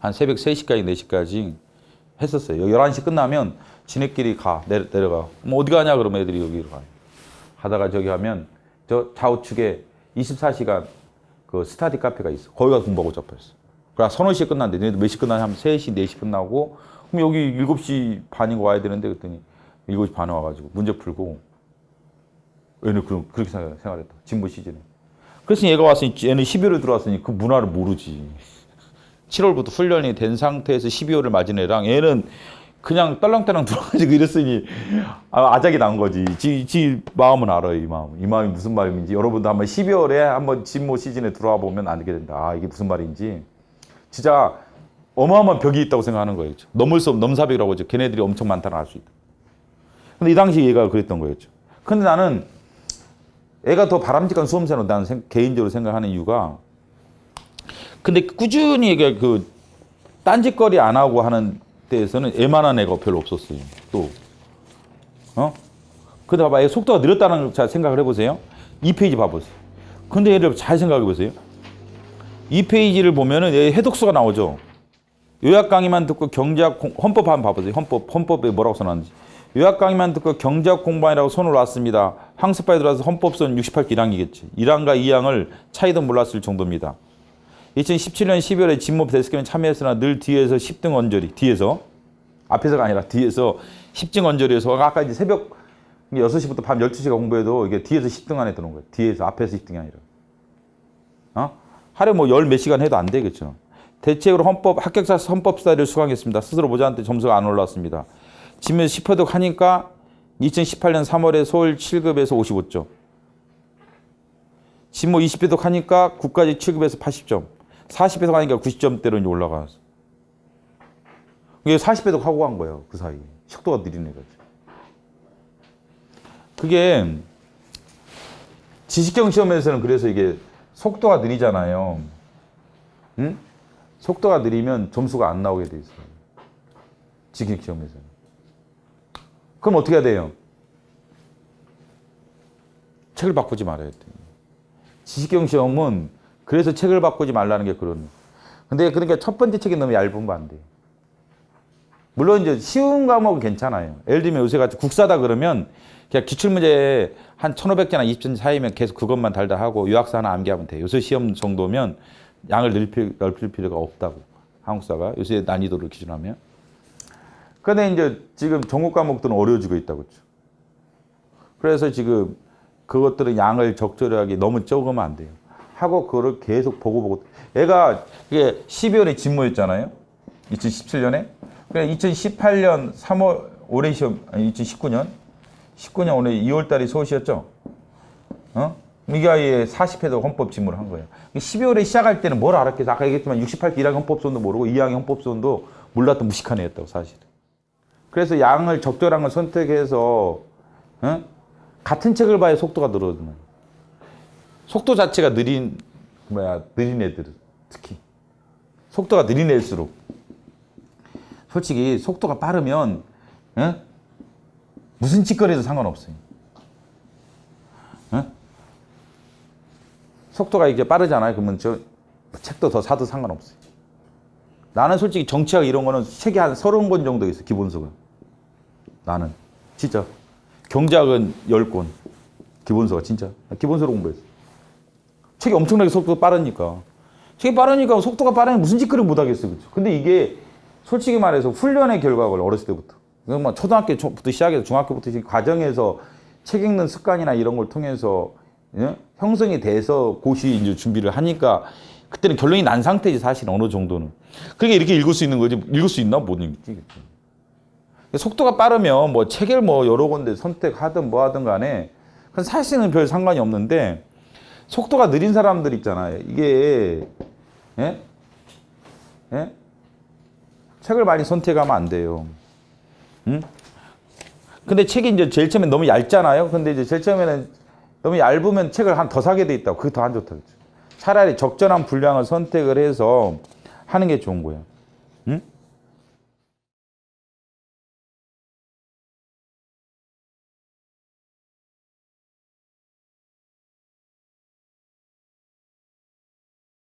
한 새벽 3시까지 4시까지 했었어요. 11시 끝나면 지네끼리 가 내려, 내려가. 뭐 어디 가냐 그러면 애들이 여기로 가요. 하다가 저기 하면 저 좌우측에 24시간 그 스타디 카페가 있어. 거기 가서 공부하고 잡혔어. 그래 서너 시에 끝났는데 너희들 몇 시 끝나냐 하면 3시, 4시 끝나고 그럼 여기 7시 반이고 와야 되는데 그랬더니 7시 반에 와가지고 문제 풀고 얘는 그, 그렇게 생각- 생활했다. 진보 시즌에. 그래서 얘가 왔으니 얘는 12월에 들어왔으니 그 문화를 모르지. 7월부터 훈련이 된 상태에서 12월을 맞은 애랑 얘는 그냥 떨렁떨렁 들어가지고 이랬으니 아, 아작이 난 거지. 지, 지 마음은 알아요, 이 마음. 이 마음이 무슨 마음인지. 여러분도 한번 12월에 한번 진모 시즌에 들어와 보면 알게 된다. 아, 이게 무슨 말인지. 진짜 어마어마한 벽이 있다고 생각하는 거예요. 넘을 수 없는 넘사벽이라고 하죠. 걔네들이 엄청 많다는 알 수 있다. 근데 이 당시 얘가 그랬던 거였죠. 근데 나는 애가 더 바람직한 수험생으로 나는 생- 개인적으로 생각하는 이유가 근데 꾸준히 그 딴짓거리 안 하고 하는 데에서는 애만한 애가 별로 없었어요. 또 어? 근데 봐봐, 얘 속도가 느렸다는 걸잘 생각을 해보세요. 이 페이지 봐보세요. 근데 얘를 잘 생각해 보세요. 이 페이지를 보면은 얘 해독수가 나오죠. 요약 강의만 듣고 경제학 공- 헌법 한번 봐보세요. 헌법 헌법에 뭐라고 써놨는지. 요약 강의만 듣고 경제학 공부하라고 손을 놨습니다. 항습파에 들어와서 헌법선 68기 1항이겠지. 1항과 2항을 차이도 몰랐을 정도입니다. 2017년 12월에 진모 데스크에 참여했으나 늘 뒤에서 10등 언저리 뒤에서 앞에서가 아니라 뒤에서 10등 언저리에서 아까 이제 새벽 6시부터 밤 12시가 공부해도 이게 뒤에서 10등 안에 드는 거예요. 뒤에서 앞에서 10등이 아니라. 어? 하루에 뭐 열 몇 시간 해도 안 되겠죠. 대체로 헌법 합격자 헌법 사를 수강했습니다. 스스로 모자한테 점수가 안 올랐습니다. 지면 10회독 하니까 2018년 3월에 서울 7급에서 55점. 진모 20회독 하니까 국가직 7급에서 80점. 40회독 하니까 90점대로 이제 올라가서. 이게 40회독 하고 간 거예요. 그 사이에. 속도가 느린 애가. 그게 지식형 시험에서는 그래서 이게 속도가 느리잖아요. 응? 속도가 느리면 점수가 안 나오게 돼 있어요. 지식 시험에서는. 그럼 어떻게 해야 돼요? 책을 바꾸지 말아야 돼. 지식형 시험은 그래서 책을 바꾸지 말라는 게 그런. 근데 그러니까 첫 번째 책이 너무 얇으면 안 돼. 물론 이제 쉬운 과목은 괜찮아요. 예를 들면 요새 같이 국사다 그러면 그냥 기출문제 한 1500개나 20점 사이면 계속 그것만 달다 하고 유학사 하나 암기하면 돼. 요새 시험 정도면 양을 넓힐, 넓힐 필요가 없다고. 한국사가 요새 난이도를 기준하면. 근데 이제 지금 전국 과목들은 어려워지고 있다고 그죠. 그래서 지금 그것들은 양을 적절하게 너무 적으면 안 돼요. 하고 그거를 계속 보고 보고. 얘가 이게 12월에 진모였잖아요. 2017년에. 그래 2018년 3월 올해 시험 아니 2019년 19년 올해 2월 달이 서울시였죠. 어? 이게 아예 40회도 헌법 지문을 한 거예요. 12월에 시작할 때는 뭘 알았겠어? 아까 얘기했지만 68기 1학기 헌법소원도 모르고 2학기 헌법소원도 몰랐던 무식한 애였다고 사실은. 그래서 양을 적절한 걸 선택해서 어? 같은 책을 봐야 속도가 늘어지는. 속도 자체가 느린 뭐야 느린 애들은 특히 속도가 느린 애일수록 솔직히 속도가 빠르면 어? 무슨 짓거리도 상관없어요. 어? 속도가 이게 빠르잖아요. 그러면 저 책도 더 사도 상관없어요. 나는 솔직히 정치학 이런 거는 책이 한 서른 권 정도 있어 기본서가. 나는 진짜 경제학은 열 권 기본서가 진짜 기본서로 공부했어. 책이 엄청나게 속도가 빠르니까. 책이 빠르니까 속도가 빠르면 무슨 짓거리 못 하겠어. 그죠? 근데 이게 솔직히 말해서 훈련의 결과를 어렸을 때부터. 그뭐 초등학교부터 시작해서 중학교부터 이 과정에서 책 읽는 습관이나 이런 걸 통해서 예? 형성이 돼서 고시 이제 준비를 하니까 그때는 결론이 난 상태지 사실 어느 정도는. 그게 이렇게 읽을 수 있는 거지. 읽을 수 있나? 못 읽지. 속도가 빠르면 뭐 책을 뭐 여러 군데 선택하든 뭐 하든 간에 그건 사실은 별 상관이 없는데 속도가 느린 사람들 있잖아요. 이게 예? 예? 책을 많이 선택하면 안 돼요. 응? 근데 책이 이제 제일 처음에 너무 얇잖아요. 근데 이제 제일 처음에는 너무 얇으면 책을 한 더 사게 돼 있다고. 그게 더 안 좋다. 그죠? 차라리 적절한 분량을 선택을 해서 하는 게 좋은 거예요.